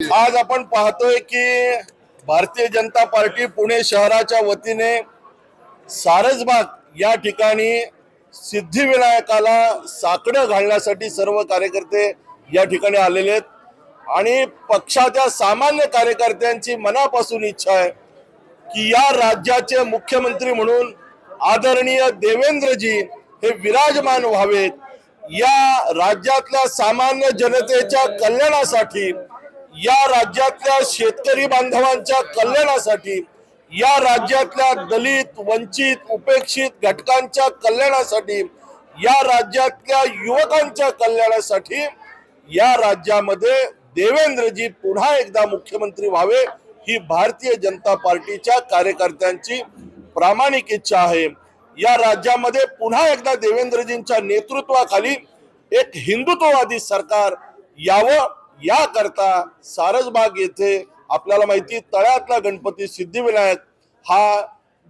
आज आपण पाहतोय की भारतीय जनता पार्टी पुणे शहराच्या वतीने सारसबाग या ठिकाणी सिद्धिविनायकाला साकडं घालण्यासाठी सर्व कार्यकर्ते या ठिकाणी आलेले आहेत. आणि पक्षाच्या सामान्य कार्यकर्त्यांची मनापासून इच्छा आहे की या राज्याचे मुख्यमंत्री म्हणून आदरणीय देवेंद्रजी हे विराजमान व्हावेत. या राज्यातल्या सामान्य जनतेच्या कल्याणासाठी या राज्यातल्या शेतकरी बांधवांच्या कल्याणासाठी या राज्यातल्या दलित वंचित उपेक्षित घटकांच्या कल्याणासाठी या राज्यातल्या युवकांच्या कल्याणासाठी या राज्यामध्ये देवेंद्रजी पुन्हा एकदा मुख्यमंत्री व्हावे ही भारतीय जनता पार्टीच्या कार्यकर्त्यांची प्रामाणिक इच्छा आहे. या राज्यामध्ये पुन्हा एकदा देवेंद्रजींच्या नेतृत्वाखाली एक हिंदुत्ववादी सरकार यावं याकरता सारसबाग येथे आपल्याला माहिती तळ्यातला गणपती सिद्धिविनायक हा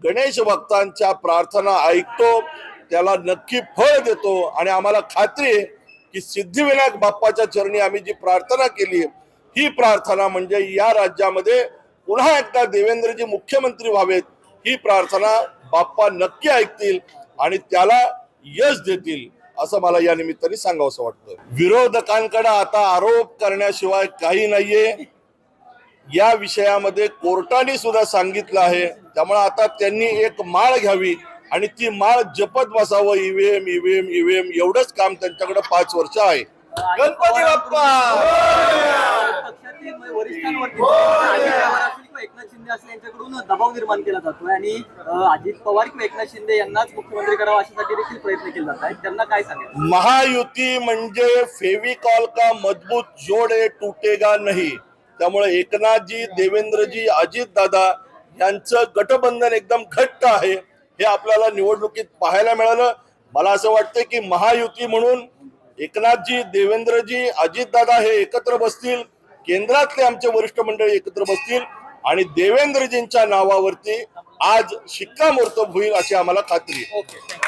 गणेश भक्तांच्या प्रार्थना ऐकतो त्याला नक्की फळ देतो आणि आम्हाला खात्री आहे की सिद्धिविनायक बाप्पाच्या चरणी आम्ही जी प्रार्थना केली ही प्रार्थना म्हणजे या राज्यामध्ये पुन्हा एकदा देवेंद्रजी मुख्यमंत्री व्हावेत ही प्रार्थना बाप्पा नक्की ऐकतील आणि त्याला यश देतील. असं मला या निमित्ताने सांगावंसं वाटतं. विरोधकांकडे आता आरोप करण्याशिवाय काही नाहीये. या विषयामध्ये कोर्टाने सुद्धा सांगितलं आहे. त्यामुळे आता त्यांनी एक माळ घ्यावी आणि ती माळ जपत बसावं. ईव्हीएम ईव्हीएम ईव्हीएम एवढंच काम त्यांच्याकडे पाच वर्ष आहे. गणपती बाप्पा! पक्षातील वरिष्ठांवरती यांच्याकडून दबाव निर्माण केला जातोय आणि अजित पवार किंवा एकनाथ शिंदे यांनाच मुख्यमंत्री करावा अशासाठी देखील प्रयत्न केले जात आहेत. त्यांना काय सांगेल महायुती म्हणजे फेविकॉल का मजबूत जोड आहे तुटेगा नाही. त्यामुळे एकनाथजी देवेंद्रजी अजित दादा यांचं गटबंधन एकदम घट्ट आहे. हे आपल्याला निवडणुकीत पाहायला मिळालं. मला असं वाटतं की महायुती म्हणून एकनाथजी देवेंद्रजी अजितदादा हे एकत्र बसतील. केंद्रातले आमचे वरिष्ठ मंडळी एकत्र बसतील. आणि देवेंद्रजींच्या नावावरती आज शिक्कामोर्तब होईल अशी आम्हाला खात्री आहे.